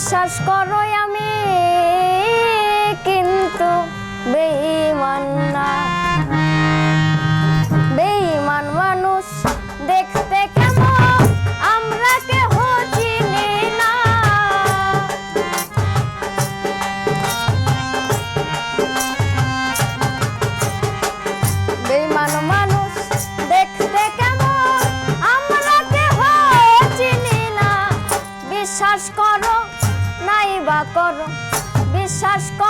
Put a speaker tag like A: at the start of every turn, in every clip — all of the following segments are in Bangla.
A: বিশ্বাস করো আমি কিন্তু বেঈমান বা করো বিশ্বাস কর।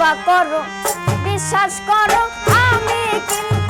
A: বা করো বিশ্বাস করো আমি কিন্তু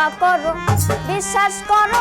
A: বিশ্বাস করো নাই বা করো বিশ্বাস করো